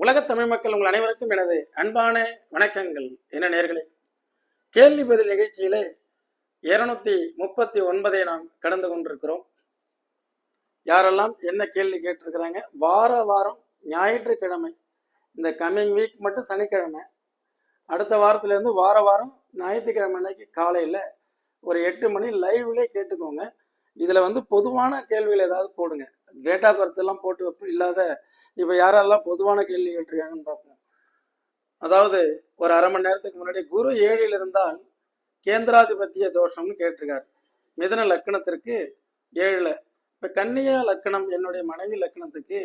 உலகத் தமிழ் மக்கள் உங்கள் அனைவருக்கும் எனது அன்பான வணக்கங்கள். என்ன நேர்களே கேள்வி பதில் நிகழ்ச்சியிலே இருநூத்தி முப்பத்தி ஒன்பதை நாம் கடந்து கொண்டிருக்கிறோம். யாரெல்லாம் என்ன கேள்வி கேட்டிருக்கிறாங்க வார வாரம் ஞாயிற்றுக்கிழமை இந்த கம்மிங் வீக் மட்டும் சனிக்கிழமை அடுத்த வாரத்துலேருந்து வார வாரம் ஞாயிற்றுக்கிழமை அன்னைக்கு காலையில் ஒரு எட்டு மணி லைவ்லேயே கேட்டுக்கோங்க. இதில் வந்து பொதுவான கேள்விகள் ஏதாவது போடுங்க. டேட் ஆஃப் பர்த் எல்லாம் போட்டு வைப்போம் இல்லாத இப்போ யாரெல்லாம் பொதுவான கேள்வி கேட்டிருக்காங்கன்னு பார்ப்போம். அதாவது ஒரு அரை மணி நேரத்துக்கு முன்னாடி குரு ஏழில் இருந்தால் கேந்திராதிபத்திய தோஷம்னு கேட்டிருக்காரு. மிதன லக்கணத்திற்கு ஏழில். இப்போ கன்னியா லக்கணம் என்னுடைய மனைவி லக்கணத்துக்கு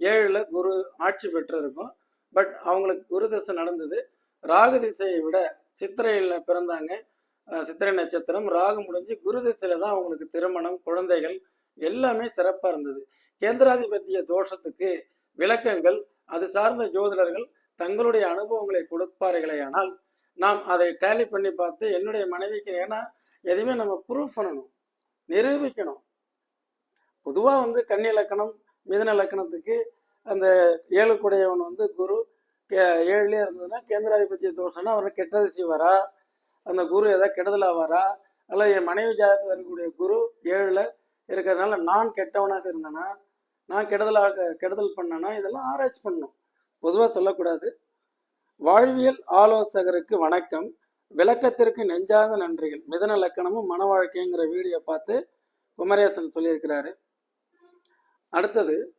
ஏழில் குரு ஆட்சி பெற்றிருக்கும். பட் அவங்களுக்கு குரு தசை நடந்தது. ராகு திசையை விட சித்திரையில் பிறந்தாங்க. சித்திரை நட்சத்திரம் ராகு முடிஞ்சு குரு திசையில தான் அவங்களுக்கு திருமணம் குழந்தைகள் எல்லாமே சிறப்பாக இருந்தது. கேந்திராதிபத்திய தோஷத்துக்கு விளக்கங்கள் அது சார்ந்த ஜோதிடர்கள் தங்களுடைய அனுபவங்களை கொடுப்பார்களே ஆனால் நாம் அதை டேலி பண்ணி பார்த்து என்னுடைய மனைவிக்கு ஏன்னா எதையுமே நம்ம ப்ரூஃப் பண்ணணும் நிரூபிக்கணும். பொதுவாக வந்து கன்னி லக்கணம் மிதன லக்கணத்துக்கு அந்த ஏழுக்குடையவன் வந்து குரு ஏழுலேயே இருந்ததுன்னா கேந்திராதிபத்திய தோஷம்னா அவர் கெட்டதிசி வரா அந்த குரு ஏதாவது கெடுதலாக வரா அல்லது என் மனைவி ஜாதகத்தில் இருக்கக்கூடிய குரு ஏழில் இருக்கிறதுனால நான் கெட்டவனாக இருந்தேன்னா நான் கெடுதலாக கெடுதல் பண்ணனா இதெல்லாம் ஆராய்ச்சி பண்ணணும். பொதுவாக சொல்லக்கூடாது. வாழ்வியல் ஆலோசகருக்கு வணக்கம். விளக்கத்திற்கு நெஞ்சாத நன்றிகள். மிதன லக்கணமும் மன வாழ்க்கைங்கிற வீடியோ பார்த்து குமரேசன் சொல்லியிருக்கிறாரு. அடுத்தது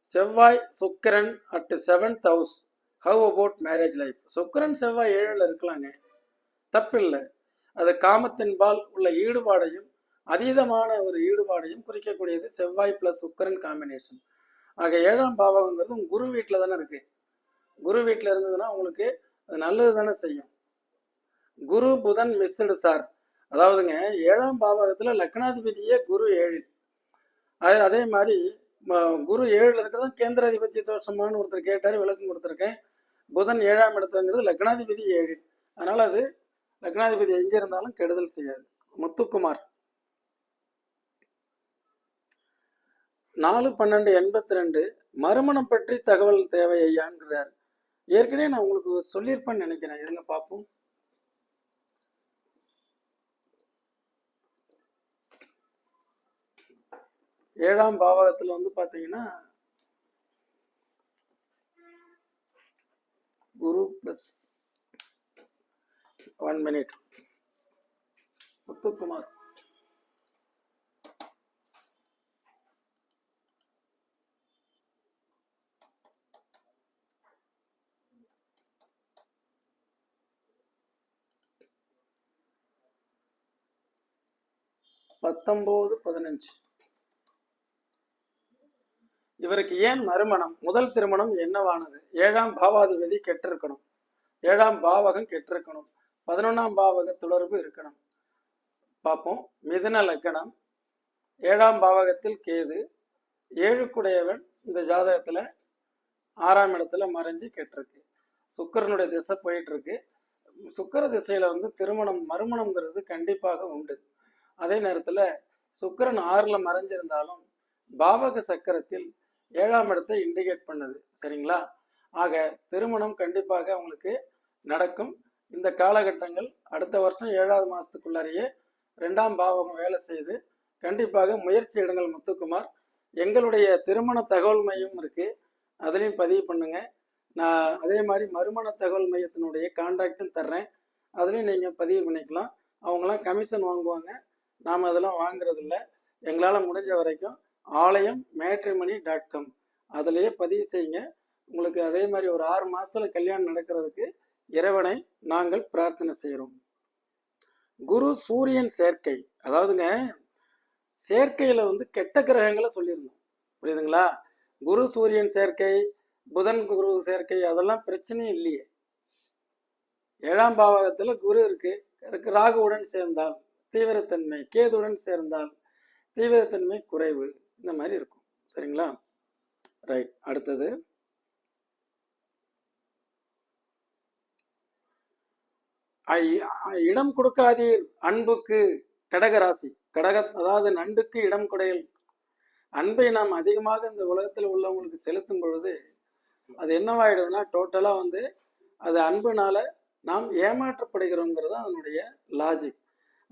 செவ்வாய் சுக்கிரன் at seventh house how about marriage life சுக்கரன் செவ்வாய் ஏழில் இருக்கலாங்க. தப்பில்லை. அது காமத்தின்பால் உள்ள ஈடுபாடையும் அதீதமான ஒரு ஈடுபாடையும் குறிக்கக்கூடியது செவ்வாய் பிளஸ் சுக்கரன் காம்பினேஷன் ஆக ஏழாம் பாவகங்கிறது உங்க குரு வீட்டில் தானே இருக்கு. குரு வீட்டில் இருந்ததுன்னா உங்களுக்கு அது நல்லது தானே செய்யும். குரு புதன் மிஸ்டு சார். அதாவதுங்க ஏழாம் பாவகத்தில் லக்னாதிபதியே குரு ஏழில். அது அதே மாதிரி ம- குரு ஏழில் இருக்கிறது கேந்திராதிபத்திய தோஷமானு ஒருத்தர் கேட்டார் விளக்கம் கொடுத்துருக்கேன். புதன் ஏழாம் இடத்துங்கிறது லக்னாதிபதி ஏழில். அதனால் அது லக்னாதிபதி எங்கே இருந்தாலும் கெடுதல் செய்யாது. முத்துக்குமார். நாலு பன்னெண்டு எண்பத்தி ரெண்டு மறுமணம் பற்றி தகவல் தேவை ஐயான்றார் ஏற்கனவே நான் உங்களுக்கு சொல்லியிருப்பேன்னு நினைக்கிறேன். இருங்க பார்ப்போம். ஏழாம் பாவகத்தில் வந்து பார்த்தீங்கன்னா குரு ப்ளஸ் ஒன் மினிட் முத்துக்குமார். பத்தொம்போது பதினஞ்சு. இவருக்கு ஏன் மறுமணம்? முதல் திருமணம் என்னவானது? ஏழாம் பாவாதிபதி கெட்டிருக்கணும். ஏழாம் பாவகம் கெட்டிருக்கணும். பதினொன்றாம் பாவக தொடர்பு இருக்கணும். பார்ப்போம் மிதுன லக்கணம் ஏழாம் பாவகத்தில் கேது. ஏழுக்குடையவன் இந்த ஜாதகத்தில் ஆறாம் இடத்துல மறைஞ்சு கெட்டிருக்கு. சுக்கிரனுடைய திசை போயிட்டு இருக்கு. சுக்கிர திசையில வந்து திருமணம் மறுமணம்ங்கிறது கண்டிப்பாக உண்டு. அதே நேரத்தில் சுக்கரன் ஆறில் மறைஞ்சிருந்தாலும் பாவக சக்கரத்தில் ஏழாம் இடத்தை இண்டிகேட் பண்ணுது. சரிங்களா? ஆக திருமணம் கண்டிப்பாக அவங்களுக்கு நடக்கும். இந்த காலகட்டங்கள் அடுத்த வருஷம் ஏழாவது மாதத்துக்குள்ளாரையே ரெண்டாம் பாவகம் வேலை செய்து கண்டிப்பாக முயற்சி இடங்கள் முத்துக்குமார். எங்களுடைய திருமண தகவல் மையம் இருக்கு. அதுலேயும் பதிவு பண்ணுங்க. நான் அதே மாதிரி மறுமண தகவல் மையத்தினுடைய கான்டாக்டும் தர்றேன். அதுலேயும் நீங்கள் பதிவு பண்ணிக்கலாம். அவங்களாம் கமிஷன் வாங்குவாங்க. நாம் அதெல்லாம் வாங்குறதில்ல. எங்களால் முடிஞ்ச வரைக்கும் ஆலயம் மேட்ரிமணி டாட் காம் அதிலேயே பதிவு செய்யுங்க. உங்களுக்கு அதே மாதிரி ஒரு ஆறு மாதத்தில் கல்யாணம் நடக்கிறதுக்கு இறைவனை நாங்கள் பிரார்த்தனை செய்கிறோம் குரு சூரியன் சேர்க்கை. அதாவதுங்க சேர்க்கையில் வந்து கெட்ட கிரகங்களை சொல்லியிருந்தோம். புரியுதுங்களா? குரு சூரியன் சேர்க்கை புதன் குரு சேர்க்கை அதெல்லாம் பிரச்சனையும் இல்லையே. ஏழாம் பாவகத்தில் குரு இருக்கு. ராகுவுடன் சேர்ந்தால் தீவிரத்தன்மை கேதுடன் சேர்ந்தால் தீவிரத்தன்மை குறைவு இந்த மாதிரி இருக்கும். சரிங்களா? ரைட் அடுத்தது. ஐ- இடம் கொடுக்காதீர் அன்புக்கு கடகராசி. கடக அதாவது நண்டுக்கு இடம் குடையல் அன்பை நாம் அதிகமாக இந்த உலகத்தில் உள்ளவங்களுக்கு செலுத்தும் பொழுது அது என்னவாயிடுதுன்னா டோட்டலாக வந்து அது அன்புனால நாம் ஏமாற்றப்படுகிறோங்கிறது அதனுடைய லாஜிக்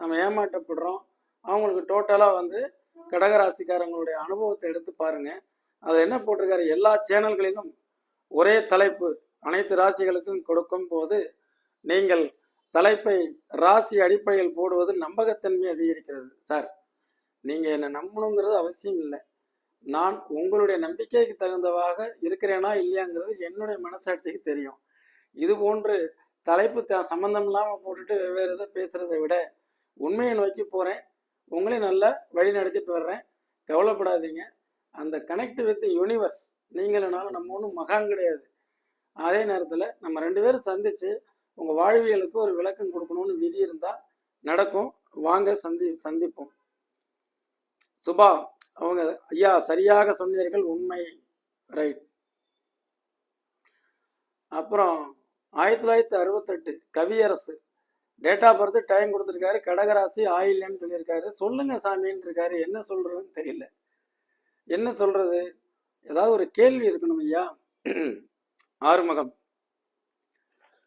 நம்ம ஏமாற்றப்படுறோம். அவங்களுக்கு டோட்டலாக வந்து கடகராசிக்காரங்களுடைய அனுபவத்தை எடுத்து பாருங்கள் அதில் என்ன போட்டிருக்காரு? எல்லா சேனல்களிலும் ஒரே தலைப்பு அனைத்து ராசிகளுக்கும் கொடுக்கும் போது நீங்கள் தலைப்பை ராசி அடிப்படையில் போடுவது நம்பகத்தன்மை அதிகரிக்கிறது. சார் நீங்கள் என்னை நம்பணுங்கிறது அவசியம் இல்லை. நான் உங்களுடைய நம்பிக்கைக்கு தகுந்தவாக இருக்கிறேனா இல்லையாங்கிறது என்னுடைய மனசாட்சிக்கு தெரியும். இது போன்று தலைப்பு த சம்மந்தம் இல்லாமல் போட்டுட்டு வெவ்வேறு இதை பேசுறதை விட உண்மையை நோக்கி போகிறேன் உங்களையும் நல்லா வழி நடத்திட்டு வர்றேன். கவலைப்படாதீங்க. அந்த கனெக்ட் வித் யூனிவர்ஸ் நீங்களனாலும் நம்ம ஒன்றும் மகான் கிடையாது. அதே நேரத்தில் நம்ம ரெண்டு பேரும் சந்திச்சு உங்கள் வாழ்வியலுக்கு ஒரு விளக்கம் கொடுக்கணும்னு விதி இருந்தால் நடக்கும். வாங்க சந்தி சந்திப்போம். சுபா அவங்க ஐயா சரியாக சொன்னீர்கள் உண்மை. ரைட் அப்புறம் ஆயிரத்தி தொள்ளாயிரத்தி அறுபத்தெட்டு Kaviyarasu. Date of birth time கொடுத்துருக்காரு கடகராசி ஆயில்யன்னு சொல்லியிருக்காரு. சொல்லுங்க சாமின்னு இருக்காரு என்ன சொல்றதுன்னு தெரியல. என்ன சொல்றது? ஏதாவது ஒரு கேள்வி இருக்கணும் ஐயா. ஆறுமுகம்.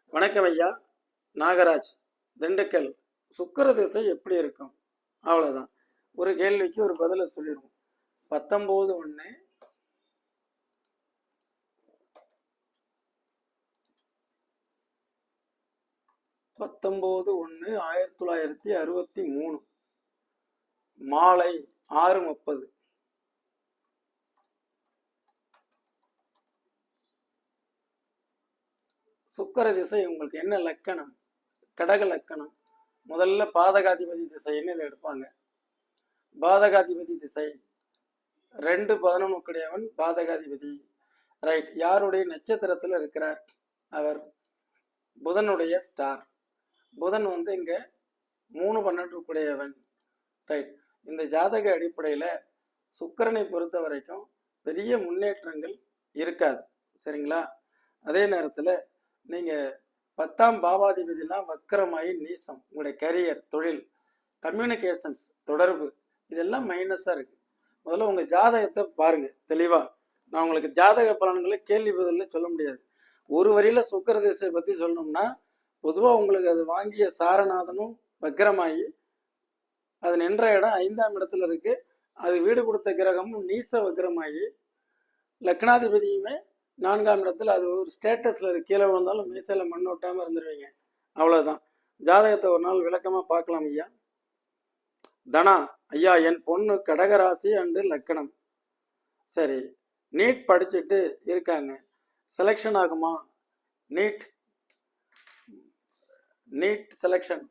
வணக்கம் ஐயா. நாகராஜ் திண்டுக்கல். சுக்கர திசை எப்படி இருக்கும்? அவ்வளோதான் ஒரு கேள்விக்கு ஒரு பதில சொல்லிடுவோம். பத்தொம்போது ஒன்று பத்தொம்போது ஒன்று ஆயிரத்தி தொள்ளாயிரத்தி அறுபத்தி மூணு. மாலை ஆறு முப்பது. சுக்கர திசை உங்களுக்கு என்ன லக்கணம்? கடக லக்கணம். முதல்ல பாதகாதிபதி திசைன்னு இதை எடுப்பாங்க. பாதகாதிபதி திசை. ரெண்டு பதினொன்னுக்குடையவன் பாதகாதிபதி. ரைட். யாருடைய நட்சத்திரத்தில் இருக்கிறார்? அவர் புதனுடைய ஸ்டார். புதன் வந்து இங்க மூணு பன்னெண்டுக்குடையவன். ரைட் இந்த ஜாதக அடிப்படையில் சுக்கிரனை பொறுத்த வரைக்கும் பெரிய முன்னேற்றங்கள் இருக்காது. சரிங்களா? அதே நேரத்தில் நீங்கள் பத்தாம் பாவாதிபதிலாம் வக்கரமாயி நீசம் உங்களுடைய கரியர் தொழில் கம்யூனிகேஷன்ஸ் தொடர்பு இதெல்லாம் மைனஸாக இருக்கு. முதல்ல உங்கள் ஜாதகத்தை பாருங்க தெளிவாக நான் உங்களுக்கு ஜாதக பலன்களை கேள்வி பதிலில் சொல்ல முடியாது. ஒரு வரியில் சுக்கர திசையை பற்றி சொல்லணும்னா பொதுவாக உங்களுக்கு அது வாங்கிய சாரநாதனும் வக்கரமாகி அது நின்ற இடம் ஐந்தாம் இடத்துல இருக்கு. அது வீடு கொடுத்த கிரகமும் நீச வக்கரமாகி லக்னாதிபதியுமே நான்காம் இடத்துல அது ஒரு ஸ்டேட்டஸில் இருக்கு கீழே விழுந்தாலும் மீசையில் மண் ஒட்டாமல் இருந்துருவீங்க. அவ்வளோதான் ஜாதகத்தை ஒரு நாள் விளக்கமாக பார்க்கலாம் ஐயா. தனா ஐயா என் பொண்ணு கடகராசி அண்டு லக்கணம். சரி நீட் படிச்சுட்டு இருக்காங்க. செலெக்ஷன் ஆகுமா? NEET. NEET selection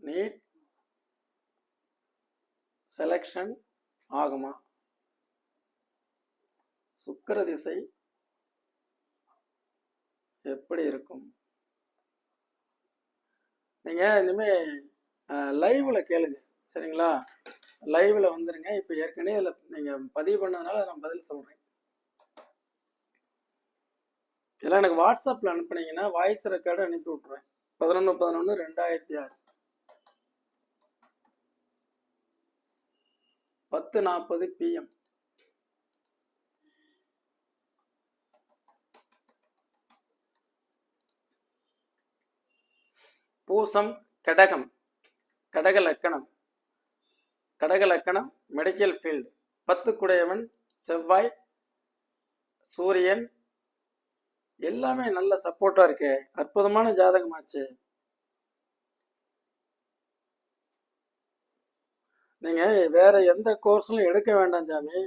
NEET selection ஆகுமா? சுக்கர திசை எப்படி இருக்கும்? நீங்க இனிமே லைவ்ல கேளுங்க. சரிங்களா? லைவ்ல வந்துருங்க. இப்போ ஏற்கனவே இதில் நீங்க பதிவு பண்ணதுனால நான் பதில் சொல்றேன். இதெல்லாம் எனக்கு வாட்ஸ்அப்ல அனுப்புனீங்கன்னா வாய்ஸ் ரெக்கார்டு அனுப்பி விட்ருவேன் பதினொன்று பதினொன்று ரெண்டாயிரத்தி ஆறு. பத்து நாற்பது பிஎம் பூசம் கடகம் கடக லக்கணம் கடக லக்கணம் மெடிக்கல் ஃபீல்டு பத்து குடையவன் செவ்வாய் சூரியன் எல்லாமே நல்ல சப்போர்ட்டா இருக்கு. அற்புதமான ஜாதகமாச்சு. நீங்க வேற எந்த கோர்ஸ்லையும் எடுக்க வேண்டாம் சாமி.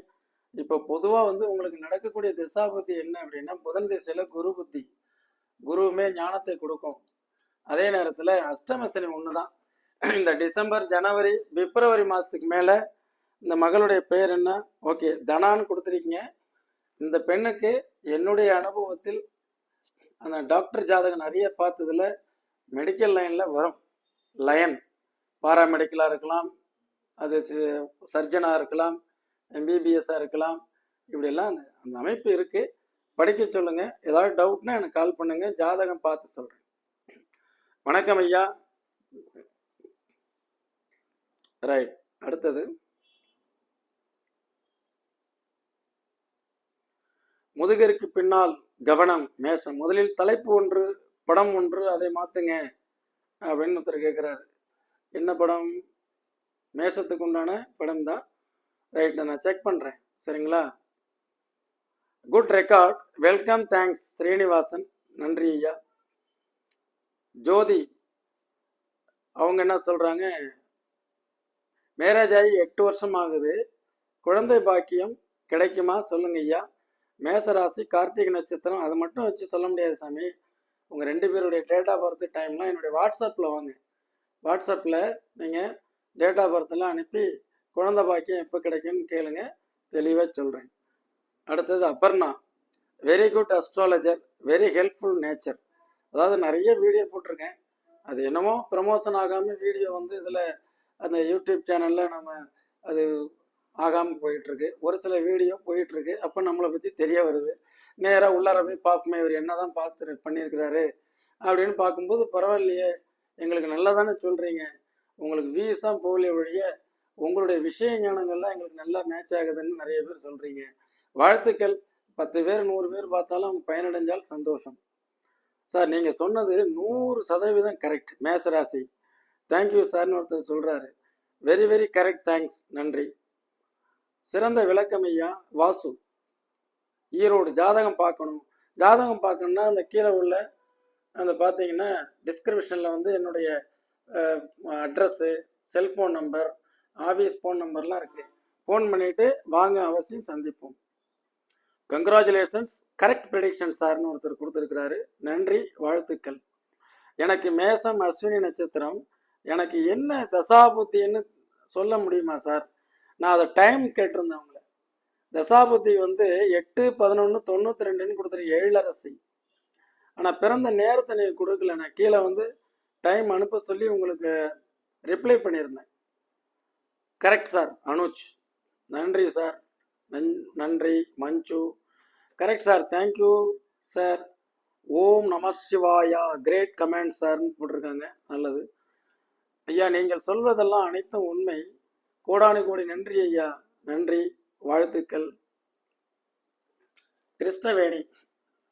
இப்போ பொதுவா வந்து உங்களுக்கு நடக்கக்கூடிய திசா புத்தி என்ன அப்படின்னா புதன் திசையில குரு புத்தி. குருவுமே ஞானத்தை கொடுக்கும். அதே நேரத்துல அஷ்டம சனி ஒண்ணுதான். இந்த டிசம்பர் ஜனவரி பிப்ரவரி மாசத்துக்கு மேல இந்த மகளுடைய பெயர் என்ன? ஓகே தனான்னு கொடுத்துருக்கீங்க. இந்த பெண்ணுக்கு என்னுடைய அனுபவத்தில் அந்த டாக்டர் ஜாதகம் நிறைய பார்த்ததுல மெடிக்கல் லைனில் வரும். லயன் பாராமெடிக்கலாக இருக்கலாம் அது சர்ஜனாக இருக்கலாம் எம்பிபிஎஸ்ஸாக இருக்கலாம் இப்படியெல்லாம் அந்த அந்த அமைப்பு இருக்குது படிக்க சொல்லுங்கள் ஏதாவது டவுட்னா எனக்கு கால் பண்ணுங்கள் ஜாதகம் பார்த்து சொல்கிறேன் வணக்கம் ஐயா. ரைட் அடுத்தது. முதுகருக்கு பின்னால் கவனம் மேஷம் முதலில் தலைப்பு ஒன்று படம் ஒன்று அதை மாத்துங்க அப்படின்னு ஒருத்தர் கேட்குறாரு என்ன படம்? மேஷத்துக்கு உண்டான படம் தான். ரைட் நான் செக் பண்ணுறேன் சரிங்களா? Good record. Welcome thanks. Srinivasan நன்றி ஐயா. ஜோதி அவங்க என்ன சொல்கிறாங்க மேரேஜ் ஆகி எட்டு வருஷம் ஆகுது. குழந்தை பாக்கியம் கிடைக்குமா? சொல்லுங்க ஐயா. மேசராசி கார்த்திகை நட்சத்திரம் அதை மட்டும் வச்சு சொல்ல முடியாது சாமி. உங்கள் ரெண்டு பேருடைய டேட் ஆஃப் பர்த் டைம்லாம் என்னுடைய வாட்ஸ்அப்பில் வாங்க. வாட்ஸ்அப்பில் நீங்கள் டேட் ஆஃப் பர்த்லாம் அனுப்பி குழந்த பாக்கியம் எப்போ கிடைக்கும்னு கேளுங்க. தெளிவாக சொல்கிறேன் அடுத்தது Aparna. Very good astrologer very helpful nature அதாவது நிறைய வீடியோ போட்டிருக்கேன். அது என்னமோ ப்ரமோஷன் ஆகாமல் வீடியோ வந்து இதில் அந்த யூடியூப் சேனலில் நம்ம அது ஆகாமல் போயிட்டுருக்கு. ஒரு சில வீடியோ போயிட்டுருக்கு. அப்போ நம்மளை பற்றி தெரிய வருது. நேராக உள்ளார போய் பார்ப்போமே இவர் என்ன தான் பார்த்து பண்ணியிருக்கிறாரு அப்படின்னு பார்க்கும்போது பரவாயில்லையே எங்களுக்கு நல்லா தானே சொல்கிறீங்க உங்களுக்கு வியூஸ் தான் போகலையே ஒழிய உங்களுடைய விஷய ஞானங்கள்லாம் எங்களுக்கு நல்லா மேட்ச் ஆகுதுன்னு நிறைய பேர் சொல்கிறீங்க வாழ்த்துக்கள். பத்து பேர் நூறு பேர் பார்த்தாலும் பயனடைஞ்சால் சந்தோஷம். சார் நீங்கள் சொன்னது நூறு சதவீதம் கரெக்ட் மேசராசி. தேங்க்யூ சார்னு ஒருத்தர் சொல்கிறாரு வெரி வெரி கரெக்ட் தேங்க்ஸ் நன்றி. சிறந்த விளக்கம் ஐயா வாசு. ஈரோடு. ஜாதகம் பார்க்கணும். ஜாதகம் பார்க்கணும்னா அந்த கீழே உள்ள அந்த பார்த்தீங்கன்னா டிஸ்கிரிப்ஷனில் வந்து என்னுடைய address cellphone number office phone நம்பர்லாம் இருக்குது ஃபோன் பண்ணிவிட்டு வாங்க அவசியம் சந்திப்போம். கங்க்ராச்சுலேஷன்ஸ் கரெக்ட் ப்ரெடிக்ஷன் சார்னு ஒருத்தர் கொடுத்துருக்கிறாரு. நன்றி வாழ்த்துக்கள். எனக்கு மேசம் அஸ்வினி நட்சத்திரம். எனக்கு என்ன தசாபுத்தின்னு சொல்ல முடியுமா சார் நான் அதை டைம் கேட்டிருந்தேன் அவங்கள. தசாபதி வந்து எட்டு பதினொன்று தொண்ணூற்றி ரெண்டுன்னு கொடுத்துருக்கு ஏழரசி ஆனால் பிறந்த நேரத்தை நீங்கள் கொடுக்கல. நான் கீழே வந்து டைம் அனுப்ப சொல்லி உங்களுக்கு ரிப்ளை பண்ணியிருந்தேன். Correct sir Anuj. நன்றி சார் நன் நன்றி. Manju. Correct sir thank you sir ஓம் நம சிவாயா. கிரேட் கமெண்ட் சார்னு போட்டிருக்காங்க. நல்லது. ஐயா நீங்கள் சொல்வதெல்லாம் அனைத்தும் உண்மை. கோடானு கோடி நன்றி ஐயா. நன்றி வாழ்த்துக்கள். கிருஷ்ணவேணி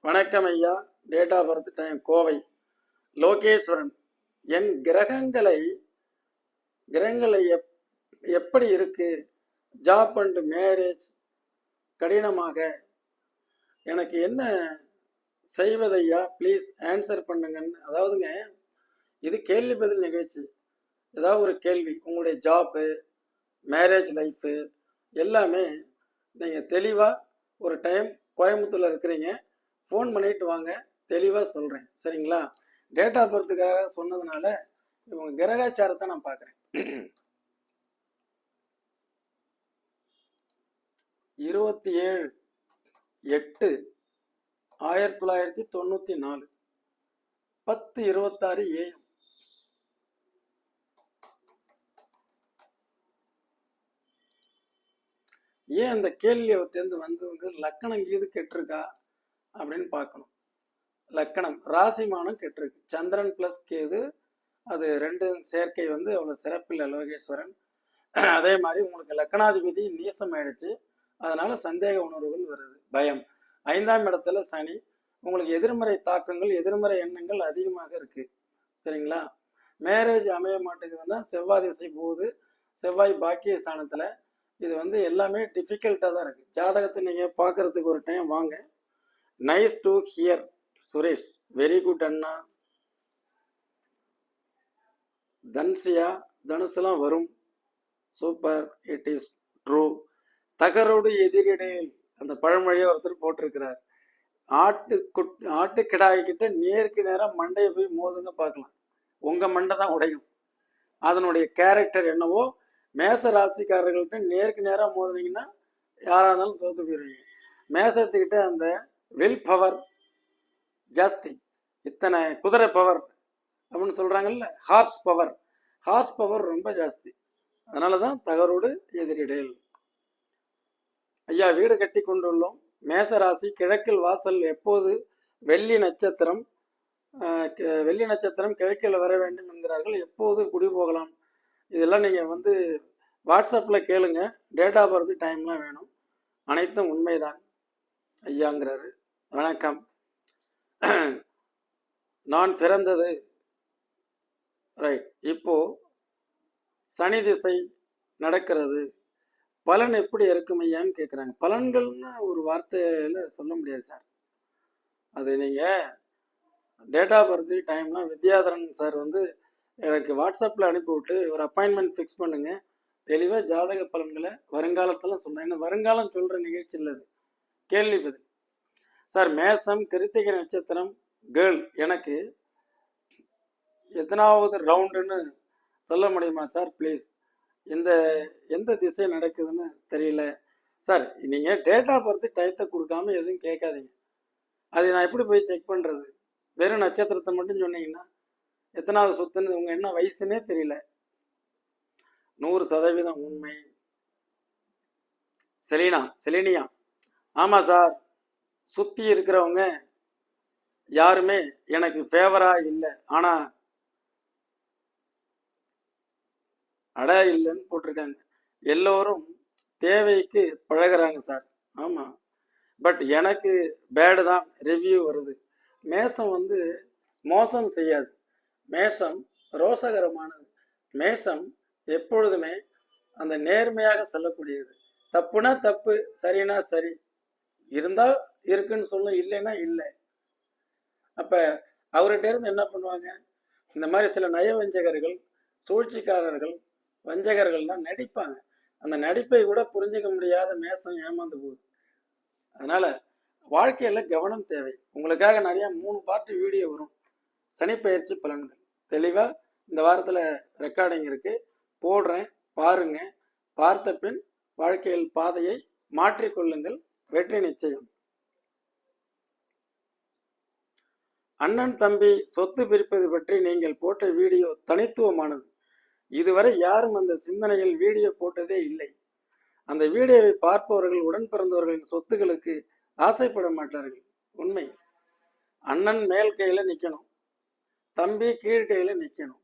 வணக்கம் ஐயா. Date of birth time Kovai. Lokeswaran என் கிரகங்களை கிரகங்களை எப் எப்படி இருக்கு? ஜாப் அண்ட் மேரேஜ் கடினமாக. எனக்கு என்ன செய்வதையா ப்ளீஸ் ஆன்சர் பண்ணுங்கன்னு. அதாவதுங்க இது கேள்வி பதில் நிகழ்ச்சி. ஏதாவது ஒரு கேள்வி உங்களுடைய ஜாப்பு மேரேஜ் லைஃபு எல்லாமே நீங்கள் தெளிவாக ஒரு டைம் கோயம்புத்தூரில் இருக்கிறீங்க ஃபோன் பண்ணிட்டு வாங்க தெளிவாக சொல்கிறேன் சரிங்களா? டேட் ஆஃப் பர்த்துக்காக சொன்னதுனால இவங்க கிரகாச்சாரத்தை நான் பார்க்குறேன். இருபத்தி ஏழு எட்டு ஆயிரத்தி தொள்ளாயிரத்தி தொண்ணூற்றி நாலு பத்து இருபத்தாறு ஏஎம் ஏன் அந்த கேள்வி அவர்கிட்டருந்து வந்ததுக்கு லக்கணம் கீது கெட்டிருக்கா அப்படின்னு பார்க்கணும். லக்கணம் ராசிமானம் கெட்டிருக்கு. சந்திரன் ப்ளஸ் கேது அது ரெண்டு சேர்க்கை வந்து அவ்வளோ சிறப்பில்லை லோகேஸ்வரன். அதே மாதிரி உங்களுக்கு லக்கணாதிபதி நீசம் ஆயிடுச்சு. அதனால சந்தேக உணர்வுகள் வருது. பயம். ஐந்தாம் இடத்துல சனி உங்களுக்கு எதிர்மறை தாக்கங்கள் எதிர்மறை எண்ணங்கள் அதிகமாக இருக்கு. சரிங்களா? மேரேஜ் அமைய மாட்டேங்குதுன்னா செவ்வாய் திசை போகுது. செவ்வாய் பாக்கிய ஸ்தானத்தில் இது வந்து எல்லாமே டிஃபிகல்ட்டாக தான் இருக்குது ஜாதகத்தை நீங்கள் பார்க்குறதுக்கு ஒரு டைம் வாங்க. Nice to hear Suresh very good அண்ணா. தன்சியா தனுசுலாம் வரும். சூப்பர் இட் இஸ் ட்ரூ தகரோடு எதிரிடையில் அந்த பழமொழியை ஒருத்தர் போட்டிருக்கிறார். ஆட்டு குட் ஆட்டு கிடாய்கிட்ட நேருக்கு நேராக மண்டையை போய் மோதுங்க பார்க்கலாம். உங்கள் மண்டை தான் உடையும். அதனுடைய கேரக்டர் என்னவோ மேச ராசிக்காரர்கள்ட்ட நேருக்கு நேராக மோதினீங்கன்னா யாராக இருந்தாலும் தோத்து போயிடுவீங்க மேசத்துக்கிட்ட அந்த வில் பவர் ஜாஸ்தி. இத்தனை குதிரை பவர் அப்படின்னு சொல்கிறாங்கல்ல ஹார்ஸ் பவர் ஹார்ஸ் பவர் ரொம்ப ஜாஸ்தி. அதனால தான் தகரோடு எதிரிடல். ஐயா வீடு கட்டி கொண்டுள்ளோம். மேசராசி கிழக்கில் வாசல் எப்போது வெள்ளி நட்சத்திரம் வெள்ளி நட்சத்திரம் கிழக்கில் வர வேண்டும் என்கிறார்கள். எப்போது குடி போகலாம்? இதெல்லாம் நீங்கள் வந்து வாட்ஸ்அப்பில் கேளுங்க. டேட் ஆஃப் பர்த் டைம்லாம் வேணும். அனைத்தும் உண்மைதான். ஐயாங்கிறாரு. வணக்கம். நான் பிறந்தது. ரைட் இப்போ சனி திசை நடக்கிறது. பலன் எப்படி இருக்கும் ஐயான்னு கேட்குறாங்க பலன்கள்னு ஒரு வார்த்தையில் சொல்ல முடியாது சார். அது நீங்கள் டேட் ஆஃப் பர்த் டைம்லாம் வித்யாதரன் சார் வந்து எனக்கு வாட்ஸ்அப்பில் அனுப்பிவிட்டு ஒரு அப்பாயின்மெண்ட் ஃபிக்ஸ் பண்ணுங்க. தெளிவாக ஜாதக பலன்களை வருங்காலத்தில் சொன்னேன் என்ன வருங்காலம் சொல்கிற நிகழ்ச்சி இல்லை அது. கேள்வி பதில். சார் மேசம் கிருத்திகை நட்சத்திரம் கேர்ள் எனக்கு எத்தனாவது ரவுண்டுன்னு சொல்ல முடியுமா சார் ப்ளீஸ்? இந்த எந்த திசை நடக்குதுன்னு தெரியல. சார் நீங்கள் டேட் ஆஃப் பர்த் டயத்தை கொடுக்காம எதுவும் கேட்காதீங்க. அது நான் எப்படி போய் செக் பண்ணுறது வெறும் நட்சத்திரத்தை மட்டும் சொன்னீங்கன்னா எத்தனாவது சொத்துன்னு உங்க என்ன வயசுன்னே தெரியல. நூறு சதவீதம் உண்மை. செலினா செலினியா. ஆமா சார். சுத்தி இருக்கிறவங்க யாருமே எனக்கு ஃபேவரா இல்லை. ஆனா அட இல்லைன்னு போட்டிருக்காங்க. எல்லோரும் தேவைக்கு பழகுறாங்க சார். ஆமா. பட் எனக்கு பேடு தான். ரிவ்யூ வருது. மேசம் வந்து மோசம் செய்யாது. மேஷம் ரோசகரமானது. மேஷம் எப்பொழுதுமே அந்த நேர்மையாக சொல்லக்கூடியது. தப்புனா தப்பு சரினா சரி. இருந்தா இருக்குன்னு சொல்லும் இல்லைன்னா இல்லை. அப்ப அவர்கிட்ட இருந்து என்ன பண்ணுவாங்க? இந்த மாதிரி சில நயவஞ்சகர்கள் சூழ்ச்சிக்காரர்கள் வஞ்சகர்கள்லாம் நடிப்பாங்க. அந்த நடிப்பை கூட புரிஞ்சுக்க முடியாத மேசம் ஏமாந்து போகுது. அதனால வாழ்க்கையில கவனம் தேவை. உங்களுக்காக நிறைய மூணு பார்ட்டு வீடியோ வரும். சனிப்பெயர்ச்சி பலன்கள். தெளிவாக இந்த வாரத்தில் ரெக்கார்டிங் இருக்குது போடுறேன் பாருங்க. பார்த்த பின் வாழ்க்கையில் பாதையை மாற்றிக்கொள்ளுங்கள். வெற்றி நிச்சயம். அண்ணன் தம்பி சொத்து பிரிப்பது பற்றி நீங்கள் போட்ட வீடியோ தனித்துவமானது. இதுவரை யாரும் அந்த சிந்தனையில் வீடியோ போட்டதே இல்லை. அந்த வீடியோவை பார்ப்பவர்கள் உடன் பிறந்தவர்களின் சொத்துக்களுக்கு ஆசைப்பட மாட்டார்கள். உண்மை. அண்ணன் மேல் கையில் நிற்கணும் தம்பி கீழ்கையில் நிற்கணும்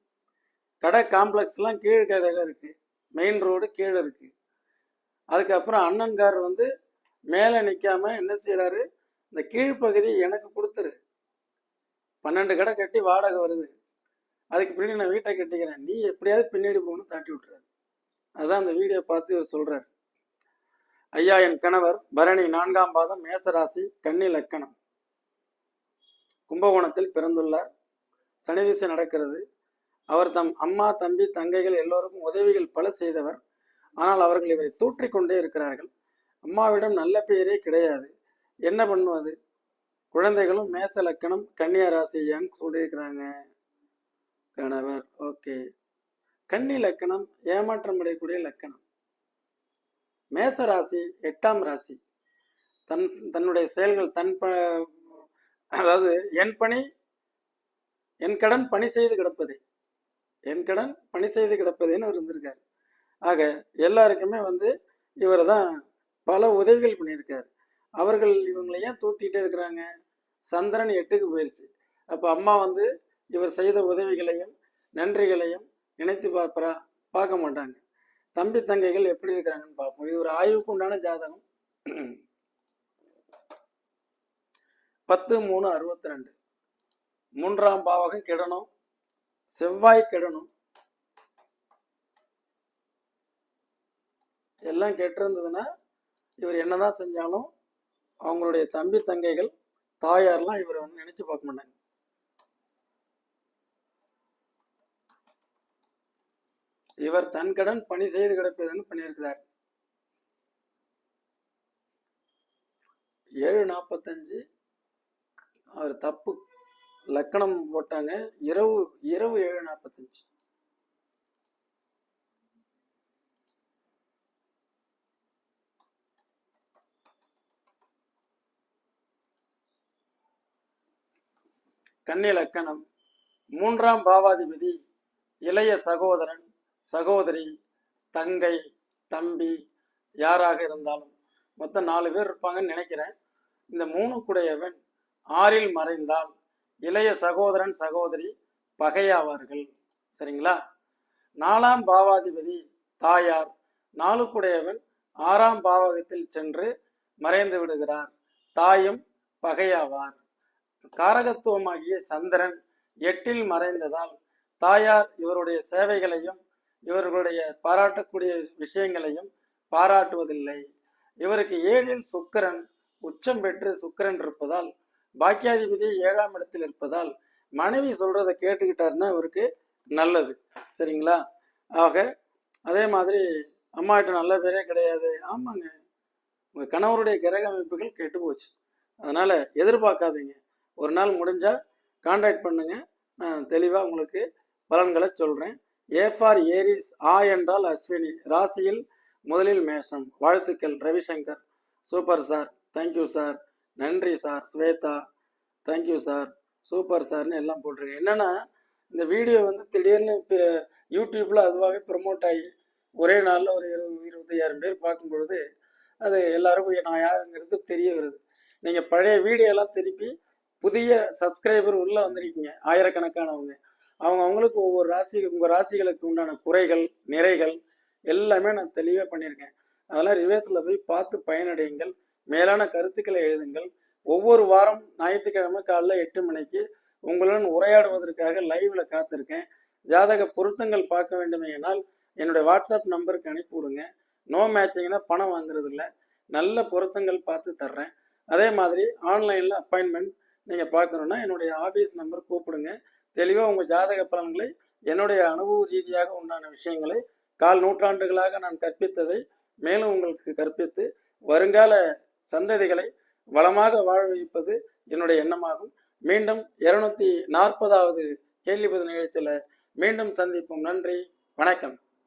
கடை காம்ப்ளெக்ஸ்லாம் கீழ் இருக்குது மெயின் ரோடு கீழே இருக்குது அதுக்கப்புறம் அண்ணன்கார் வந்து மேலே நிற்காம என்ன செய்கிறாரு இந்த கீழ்ப்பகுதி எனக்கு கொடுத்துரு. பன்னெண்டு கடை கட்டி வாடகை வருது. அதுக்கு பின்னாடி நான் வீட்டை கட்டிக்கிறேன். நீ எப்படியாவது பின்னாடி போகணும் தாட்டி விட்டுறாரு. அதுதான் அந்த வீடியோ பார்த்து இவர் சொல்கிறார் ஐயா என் கணவர் பரணி நான்காம் பாதம் மேசராசி கன்னி லக்கணம். கும்பகோணத்தில் பிறந்துள்ளார். சனி திசை நடக்கிறது. அவர் தம் அம்மா தம்பி தங்கைகள் எல்லோருக்கும் உதவிகள் பல செய்தவர். ஆனால் அவர்கள் இவரை தூற்றிக்கொண்டே இருக்கிறார்கள். அம்மாவிடம் நல்ல பெயரே கிடையாது. என்ன பண்ணுவது? குழந்தைகளும் மேச லக்கணம் கன்னியா ராசியான்னு சொல்லியிருக்கிறாங்க. கணவர் ஓகே. கன்னி லக்கணம் ஏமாற்றம் அடையக்கூடிய லக்கணம். மேச ராசி எட்டாம் ராசி. தன் தன்னுடைய செயல்கள் தன் ப அதாவது என் பணி என் கடன் பணி செய்து கிடப்பதே. என் கடன் பணி செய்து கிடப்பதேன்னு அவர் இருந்திருக்காரு. ஆக எல்லாருக்குமே வந்து இவர் தான் பல உதவிகள் பண்ணியிருக்காரு. அவர்கள் இவங்களை ஏன் தூத்திட்டே இருக்கிறாங்க? சந்திரன் எட்டுக்கு போயிடுச்சு அப்போ அம்மா வந்து இவர் செய்த உதவிகளையும் நன்றிகளையும் நினைத்து பார்ப்பரா பார்க்க மாட்டாங்க. தம்பி தங்கைகள் எப்படி இருக்கிறாங்கன்னு பார்ப்போம். இது ஒரு ஆய்வுக்கு உண்டான ஜாதகம். பத்து மூணு அறுபத்தி ரெண்டு. மூன்றாம் பாவகம் கெடணும். செவ்வாய் கெடணும். எல்லாம் கெட்டிருந்ததுன்னா இவர் என்னதான் செஞ்சாலும் அவங்களுடைய தம்பி தங்கைகள் தாயார்லாம் இவரை வந்து நினைச்சு பார்க்க மாட்டாங்க. இவர் தன் கடன் பணி செய்து கிடப்பதுன்னு பண்ணியிருக்கிறார். ஏழு நாற்பத்தஞ்சு அவர் தப்பு லக்கணம் போட்டாங்க. இரவு இரவு ஏழு நாற்பத்தஞ்சு கன்னி லக்கணம். மூன்றாம் பாவாதிபதி இளைய சகோதரன் சகோதரி தங்கை தம்பி யாராக இருந்தாலும். மொத்தம் நாலு பேர் இருப்பாங்கன்னு நினைக்கிறேன். இந்த மூணு குடையவன் ஆறில் மறைந்தால் இளைய சகோதரன் சகோதரி பகையாவார்கள் சரிங்களா? நாலாம் பாவாதிபதி தாயார் நாளுக்குடையவன் ஆறாம் பாவகத்தில் சென்று மறைந்து விடுகிறார். தாயும் பகையாவார். காரகத்துவமாகிய சந்திரன் எட்டில் மறைந்ததால் தாயார் இவருடைய சேவைகளையும் இவர்களுடைய பாராட்டக்கூடிய விஷயங்களையும் பாராட்டுவதில்லை. இவருக்கு ஏழில் சுக்கரன் உச்சம் பெற்று சுக்கிரன் இருப்பதால் பாக்கியாதிபதி ஏழாம் இடத்தில் இருப்பதால் மனைவி சொல்றதை கேட்டுக்கிட்டாருன்னா இவருக்கு நல்லது. சரிங்களா? ஆக அதே மாதிரி அம்மாகிட்ட நல்ல பேரே கிடையாது. ஆமாங்க. உங்க கணவருடைய கிரக அமைப்புகள் கெட்டு போச்சு அதனால எதிர்பார்க்காதீங்க. ஒரு நாள் முடிஞ்சா கான்டாக்ட் பண்ணுங்க. நான் தெளிவாக உங்களுக்கு பலன்களை சொல்றேன். ஏ ஃபார் ஏரிஸ் ஆ என்றால் அஸ்வினி. ராசியில் முதலில் மேஷம். வாழ்த்துக்கள் Ravishankar. Super sir. Thank you sir. நன்றி sir Swetha. Thank you sir super சார்னு எல்லாம் போட்டிருக்கேன் என்னன்னா இந்த வீடியோ வந்து திடீர்னு இப்போ யூடியூப்பில் அதுவாகவே ப்ரமோட் ஆகி ஒரே நாளில் ஒரு இருபது இருபத்தையாயிரம் பேர் பார்க்கும் பொழுது அது எல்லாருக்கும் நான் யாருங்கிறது தெரிய வருது. நீங்கள் பழைய வீடியோலாம் திருப்பி புதிய சப்ஸ்கிரைபர் உள்ளே வந்திருக்கீங்க ஆயிரக்கணக்கானவங்க. அவங்க அவங்களுக்கு ஒவ்வொரு ராசி உங்கள் ராசிகளுக்கு உண்டான குறைகள் நிறைகள் எல்லாமே நான் தெளிவாக பண்ணியிருக்கேன். அதெல்லாம் ரிவர்ஸில் போய் பார்த்து பயனடையுங்கள். மேலான கருத்துக்களை எழுதுங்கள். ஒவ்வொரு வாரம் ஞாயிற்றுக்கிழமை காலைல எட்டு மணிக்கு உங்களுடன் உரையாடுவதற்காக லைவ்ல காத்திருக்கேன். ஜாதக பொருத்தங்கள் பார்க்க வேண்டுமேனால் என்னுடைய வாட்ஸ்அப் நம்பருக்கு அனுப்பி விடுங்க. நோ மேட்சிங்னா பணம் வாங்குறது இல்லை நல்ல பொருத்தங்கள் பார்த்து தர்றேன். அதே மாதிரி ஆன்லைனில் அப்பாயின்மெண்ட் நீங்கள் பார்க்கணுன்னா என்னுடைய ஆஃபீஸ் நம்பர் கூப்பிடுங்க. தெளிவாக உங்கள் ஜாதக பலன்களை என்னுடைய அனுபவ ரீதியாக உண்டான விஷயங்களை கால் நூற்றாண்டுகளாக நான் கற்பித்ததை மேலும் உங்களுக்கு கற்பித்து வருங்கால சந்ததிகளை வளமாக வாழ வைப்பது என்னுடைய எண்ணமாகும். மீண்டும் இருநூத்தி நாற்பதாவது கேள்வி பதில் நிகழ்ச்சியில் மீண்டும் சந்திப்போம். நன்றி. வணக்கம்.